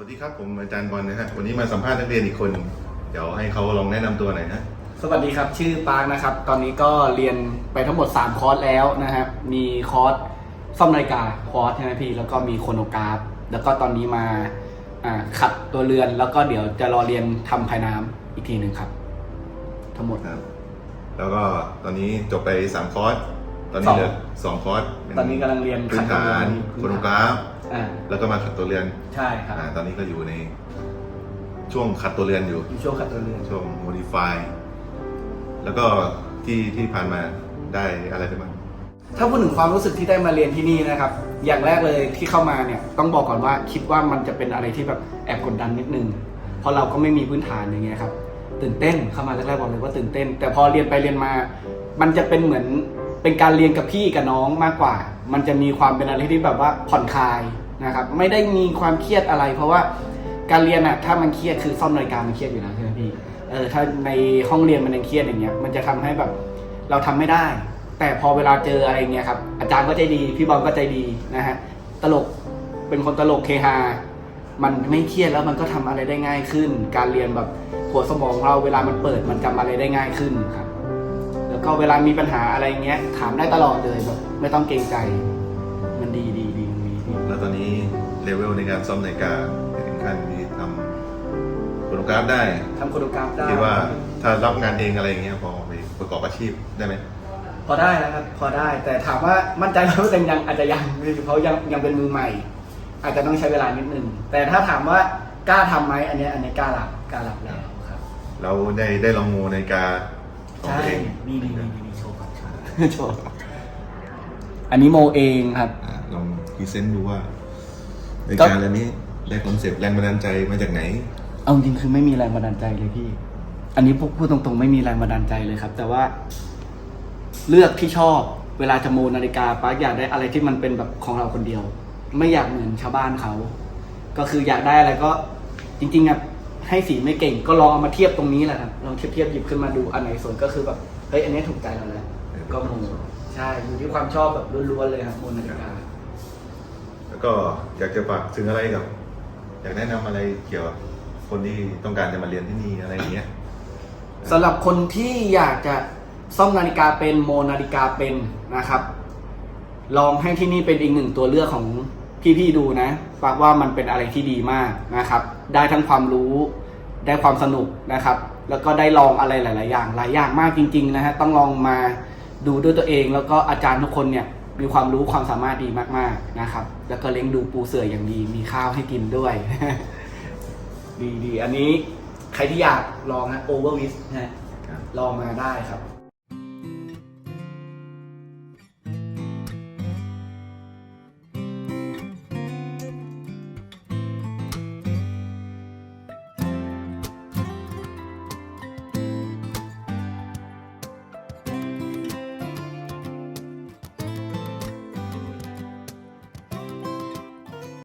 วัสดีครับผมอาจารย์บอลนะฮะวันนี้มาสัมภาษณ์นักเรียนอีกคนเดี๋ยวให้เขาลองแนะนำตัวหน่อยนะสวัสดีครับ ชื่อปาร์คนะครับ ตอนนี้ก็เรียนไปทั้งหมด 3 คอร์สแล้วนะครับ มีคอร์สซ่อมนาฬิกาคอร์สใช่ไหมพี่ แล้วก็มีโคโนกราฟ แล้วก็ตอนนี้มาอ่าขัดตัวเรือน แล้วก็เดี๋ยวจะรอเรียนทำภายน้ำอีกทีหนึ่งครับ ทั้งหมด ครับ แล้วก็ตอนนี้จบไปสามคอร์สตอนสนี้องเหลือสองคอร์สเป็ตอนนี้กำลังเรียนพื้นฐานขัดตัวเรือนโคโนกราฟ อ่าแล้วก็มาขัดตัวเรือนใช่ครับอ่าตอนนี้ก็อยู่ใน ช่วงขัดตัวเรือนอยู่อยู่ช่วงขัดตัวเรือนช่วง modify แล้วก็ที่ที่ผ่านมาได้อะไรไปบ้าง ถ้าพูดถึงความรู้สึกที่ได้มาเรียนที่นี่นะครับ อย่างแรกเลยที่เข้ามาเนี่ยต้องบอกก่อนว่าคิดว่ามันจะเป็นอะไรที่แบบแอบกดดันนิดนึง เพราะเราก็ไม่มีพื้นฐานอย่างเงี้ยครับตื่นเต้นเข้ามาแรกๆบอกเลยว่าตื่นเต้น แต่พอเรียนไปเรียนมา มันจะเป็นเหมือน เป็นการเรียนกับพี่กับน้องมากกว่า มันจะมีความเป็นอะไรที่แบบว่าผ่อนคลายนะครับ ไม่ได้มีความเครียดอะไร เพราะว่าการเรียนอะถ้ามันเครียดคือซ่อมนาฬิกามันเครียดอยู่แล้วใช่ไหมพี่เออถ้าในห้องเรียนมันยังเครียดอย่างเงี้ย มันจะทำให้แบบเราทำไม่ได้ แต่พอเวลาเจออะไรเงี้ยครับอาจารย์ก็ใจดีพี่บอลก็ใจดีนะฮะตลกเป็นคนตลกเฮฮามันไม่เครียดแล้วมันก็ทำอะไรได้ง่ายขึ้น การเรียนแบบหัวสมองเราเวลามันเปิดมันจำอะไรได้ง่ายขึ้นครับ ก็เวลามีปัญหาอะไรเงี้ย ถามได้ตลอดเลยแบบไม่ต้องเกรงใจ มันดีดีดีมันดีดีแล้วตอนนี้เลเวลในการซ่อมนาฬิกาถึงขั้นที่ทำโคโนกราฟได้ทำโคโรกราฟได้คิดว่าถ้ารับงานเองอะไรอย่างเงี้ยพอไปประกอบอาชีพได้ไหมพอได้แล้วครับพอได้แต่ถามว่ามั่นใจร้อยเปอร์เซ็นต์ยังอาจจะยังเพราะยังยังเป็นมือใหม่ อาจจะต้องใช้เวลานิดนึงแต่ถ้าถามว่ากล้าทำไหมอันเนี้ยอันนี้กล้ารับกล้ารับแล้วครับเราได้ได้ลองโมนาฬิกาของ ใช่ตัวเองนี่นี่นี่นี่โชว์ครับโชว์อันนี้โมเองครับ อะลองพรีเซนต์ดูว่านาฬิก็กาเรือนนี้แรงคอนเซปต์แรงบันดาลใจมาจากไหน เอาจริงๆคือไม่มีแรงบันดาลใจเลยพี่ อันนี้พูดพูดตรงๆ ไม่มีแรงบันดาลใจเลยครับ แต่ว่า เลือกที่ชอบเวลาจะโมนาฬิกาป้าอยากได้อะไรที่มันเป็นแบบของเราคนเดียว ไม่อยากเหมือนชาวบ้านเขา ก็คืออยากได้อะไรก็ จริงๆอะ ให้สีไม่เก่ง ก็ลองเอามาเทียบตรงนี้แหละครับลองเทียบเทียบหยิบขึ้นมาดูอันไหนสวยก็คือแบบเฮ้ยอันนี้ถูกใจเราแล้วก็โมใช่อยู่ที่ความชอบแบบล้วนๆเลยครับโมนาฬิกาแล้วก็อยากจะฝากถึงอะไรกับ อยากแนะนำอะไรเกี่ยวกับคนที่ต้องการจะมาเรียนที่นี่อะไรอย่างเงี้ยสำหรับคนที่อยากจะซ่อมนาฬิกาเป็นโมนาฬิกาเป็นนะครับ ลองให้ที่นี่เป็นอีกหนึ่งตัวเลือกของ พี่ๆดูนะฝากว่ามันเป็นอะไรที่ดีมากนะครับ ได้ทั้งความรู้ได้ความสนุกนะครับ แล้วก็ได้ลองอะไรหลาย ๆ อย่างหลายอย่างมากจริง ๆ นะฮะต้องลองมาดูด้วยตัวเอง แล้วก็อาจารย์ทุกคนเนี่ยมีความรู้ความสามารถดีมากๆนะครับ แล้วก็เลี้ยงดูปูเสืออย่างดี มีข้าวให้กินด้วย ดีดีๆอันนี้ใครที่อยากลองนะโอเวอร์วิสนะฮะลองมาได้ครับ